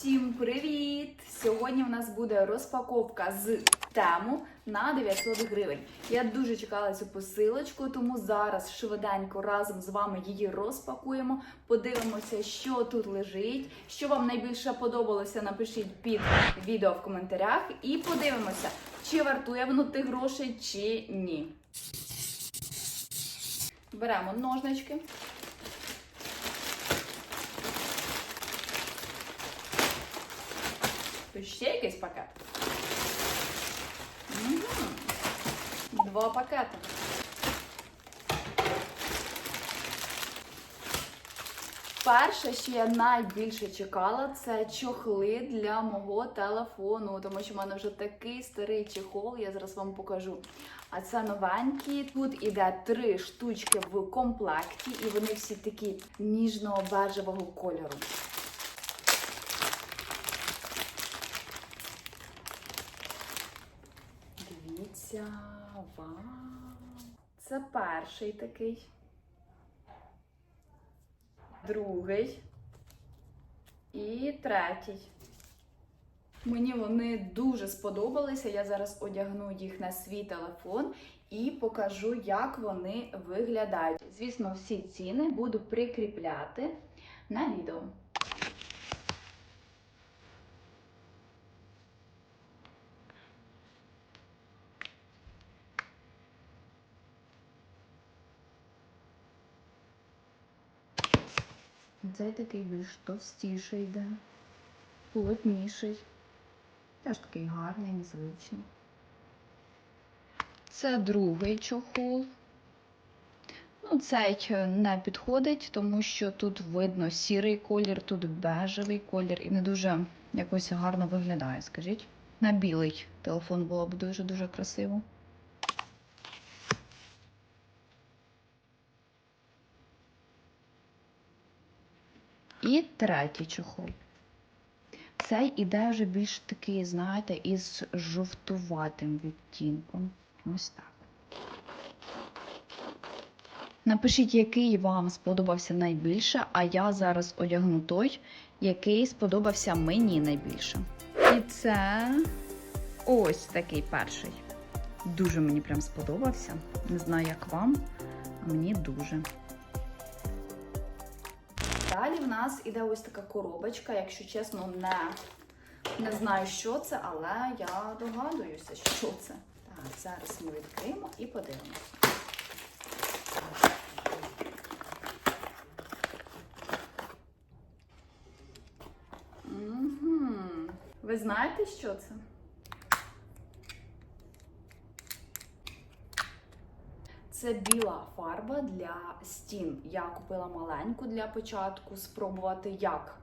Всім привіт! Сьогодні у нас буде розпаковка з тему на 900 гривень. Я дуже чекала цю посилочку, тому зараз швиденько разом з вами її розпакуємо. Подивимося, що тут лежить. Що вам найбільше подобалося, напишіть під відео в коментарях. І подивимося, чи вартує воно тих грошей, чи ні. Беремо ножнички. Тут ще якийсь пакет. Два пакети. Перше, що я найбільше чекала, це чохли для мого телефону, тому що в мене вже такий старий чехол, я зараз вам покажу. А це новенькі. Тут іде три штучки в комплекті, і вони всі такі ніжного бежевого кольору. Дивіться! Це перший такий. Другий. І третій. Мені вони дуже сподобалися. Я зараз одягну їх на свій телефон і покажу, як вони виглядають. Звісно, всі ціни буду прикріпляти на відео. Цей такий більш товстіший йде, плотніший. Теж такий гарний, незвичний. Це другий чохол. Ну, цей не підходить, тому що тут видно сірий колір, тут бежевий колір і не дуже якось гарно виглядає, скажіть. На білий телефон було б дуже-дуже красиво. І третій чохол. Цей іде вже більш такий, знаєте, із жовтуватим відтінком. Ось так. Напишіть, який вам сподобався найбільше, а я зараз одягну той, який сподобався мені найбільше. І це ось такий перший. Дуже мені прям сподобався. Не знаю, як вам, а мені дуже. Далі в нас іде ось така коробочка, якщо чесно, не, не знаю, що це, але я догадуюся, що це. Так, зараз ми відкриємо і подивимося. Ви знаєте, що це? Це біла фарба для стін. Я купила маленьку для початку, спробувати, як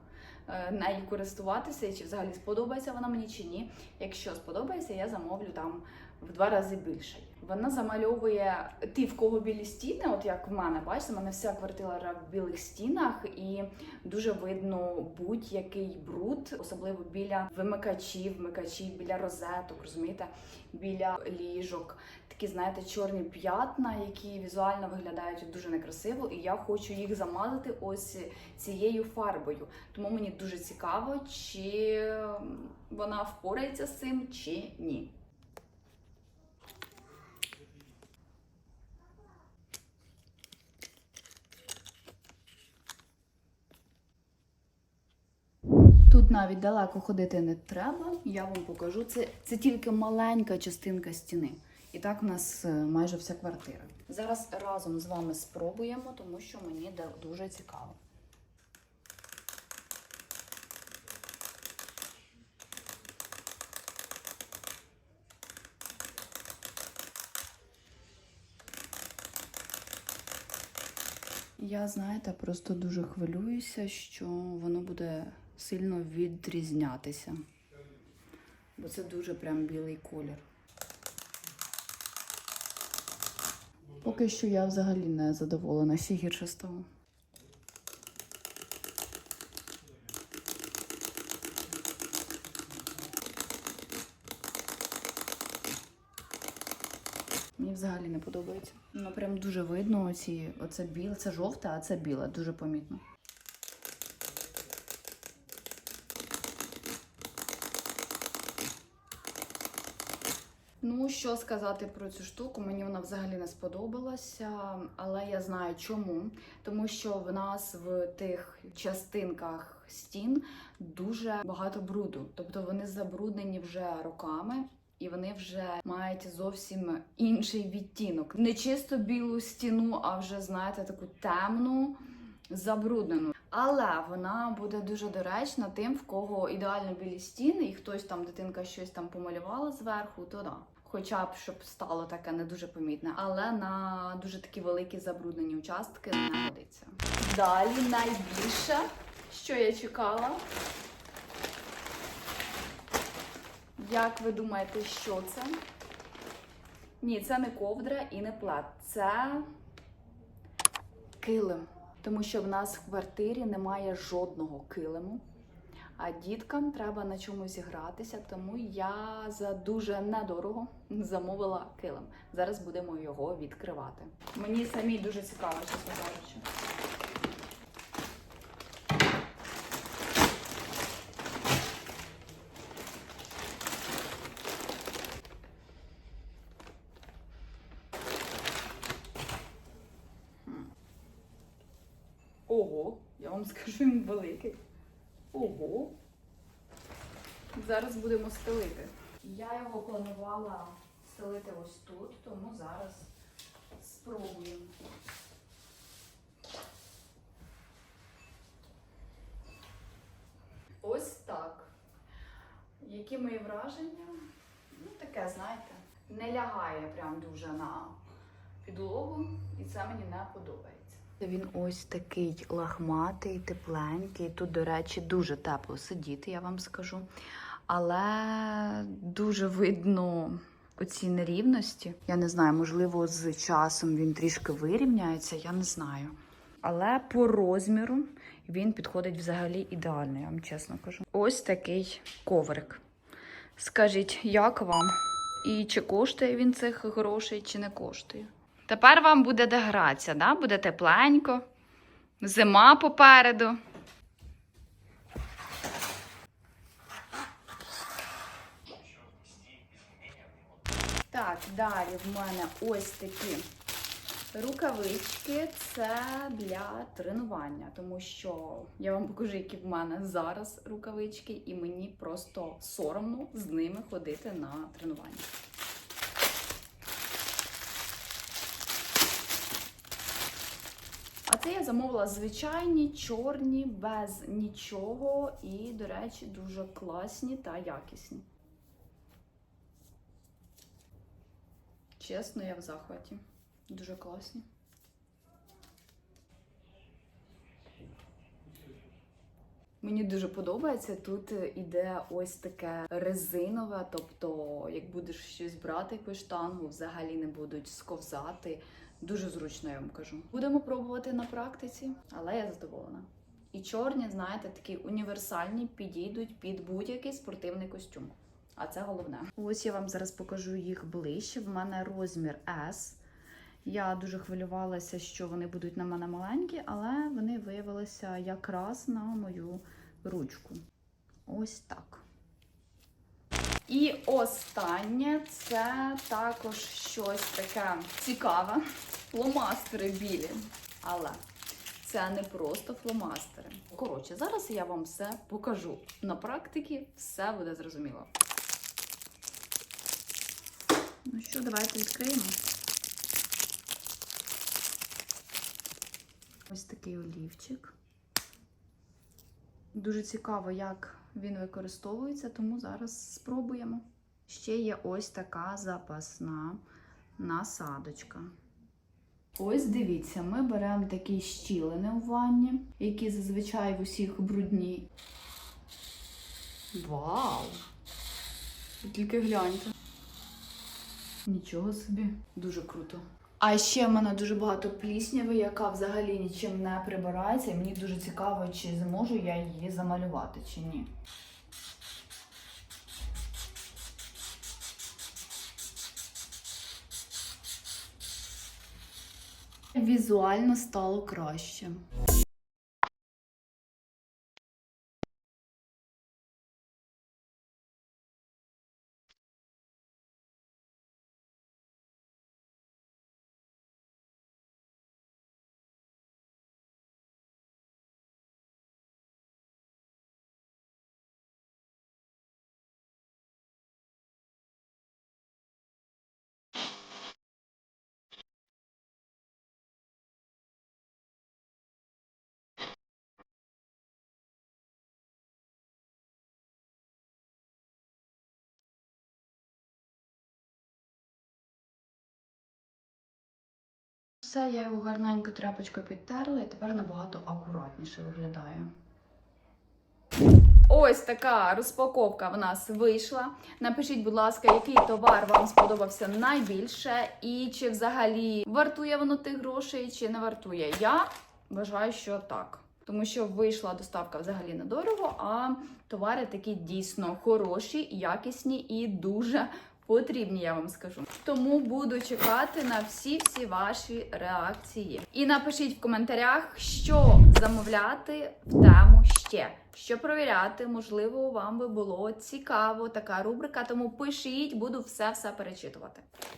е, нею користуватися, чи взагалі сподобається вона мені чи ні. Якщо сподобається, я замовлю там в два рази більше. Вона замальовує ті, в кого білі стіни, от як в мене, бачите, в мене вся квартира в білих стінах, і дуже видно будь-який бруд, особливо біля вимикачів, вмикачів, біля розеток, розумієте, біля ліжок. Такі, знаєте, чорні п'ятна, які візуально виглядають дуже некрасиво, і я хочу їх замазати ось цією фарбою. Тому мені дуже цікаво, чи вона впорається з цим, чи ні. Тут навіть далеко ходити не треба. Я вам покажу. Це, це тільки маленька частинка стіни. І так у нас е, майже вся квартира. Зараз разом з вами спробуємо, тому що мені дуже цікаво. Я, знаєте, просто дуже хвилююся, що воно буде сильно відрізнятися. Бо це дуже прям білий колір. Поки що я взагалі не задоволена, ще гірше стало. Мені взагалі не подобається. Ну прям дуже видно оці, оце біле, це жовте, а це біле, дуже помітно. Ну, що сказати про цю штуку, мені вона взагалі не сподобалася, але я знаю чому. Тому що в нас в тих частинках стін дуже багато бруду. Тобто вони забруднені вже роками. І вони вже мають зовсім інший відтінок. Не чисто білу стіну, а вже, знаєте, таку темну, забруднену. Але вона буде дуже доречна тим, в кого ідеально білі стіни, і хтось там, дитинка щось там помалювала зверху, то да. Хоча б щоб стало таке не дуже помітне, але на дуже такі великі забруднені участки не годиться. Далі найбільше, що я чекала. Як ви думаєте, що це? Ні, це не ковдра і не плед. Це килим. Тому що в нас в квартирі немає жодного килиму. А діткам треба на чомусь гратися, тому я за дуже недорого замовила килим. Зараз будемо його відкривати. Мені самі дуже цікаво, чесно кажучи. Ого, я вам скажу, він великий. Ого. Зараз будемо стелити. Я його планувала стелити ось тут, тому зараз спробуємо. Ось так. Які мої враження? Ну, таке, знаєте, не лягає прям дуже на підлогу, і це мені не подобається. Він ось такий лахматий, тепленький. Тут, до речі, дуже тепло сидіти, я вам скажу. Але дуже видно оці нерівності. Я не знаю, можливо, з часом він трішки вирівняється, я не знаю. Але по розміру він підходить взагалі ідеально, я вам чесно кажу. Ось такий коврик. Скажіть, як вам? І чи коштує він цих грошей, чи не коштує? Тепер вам буде де гратися, да? буде тепленько, зима попереду. Так, далі в мене ось такі рукавички. Це для тренування, тому що я вам покажу, які в мене зараз рукавички, і мені просто соромно з ними ходити на тренування. Це я замовила звичайні, чорні, без нічого. І, до речі, дуже класні та якісні. Чесно, я в захваті. Дуже класні. Мені дуже подобається. Тут іде ось таке резинове, тобто, як будеш щось брати якусь штангу, взагалі не будуть сковзати. Дуже зручно, я вам кажу. Будемо пробувати на практиці, але я задоволена. І чорні, знаєте, такі універсальні, підійдуть під будь-який спортивний костюм. А це головне. Ось я вам зараз покажу їх ближче. В мене розмір S. Я дуже хвилювалася, що вони будуть на мене маленькі, але вони виявилися якраз на мою ручку. Ось так. І останнє це також щось таке цікаве. Фломастери білі. Але це не просто фломастери. Коротше, зараз я вам все покажу. На практиці все буде зрозуміло. Ну що, давайте відкриємо. Ось такий олівчик. Дуже цікаво, як він використовується, тому зараз спробуємо. Ще є ось така запасна насадочка. Ось дивіться, ми беремо такі щілини у ванні, які зазвичай в усіх брудні. Вау! Тільки гляньте. Нічого собі, дуже круто. А ще в мене дуже багато плісняви, яка взагалі нічим не прибирається. І мені дуже цікаво, чи зможу я її замалювати, чи ні. Візуально стало краще. Все, я його гарненько тряпочкою підтерла і тепер набагато акуратніше виглядає. Ось така розпаковка в нас вийшла. Напишіть, будь ласка, який товар вам сподобався найбільше, і чи взагалі вартує воно тих грошей, чи не вартує. Я вважаю, що так. Тому що вийшла доставка взагалі недорого, а товари такі дійсно хороші, якісні і дуже потрібні, я вам скажу. Тому буду чекати на всі-всі ваші реакції. І напишіть в коментарях, що замовляти в тему ще. Що провіряти, можливо, вам би було цікаво така рубрика. Тому пишіть, буду все-все перечитувати.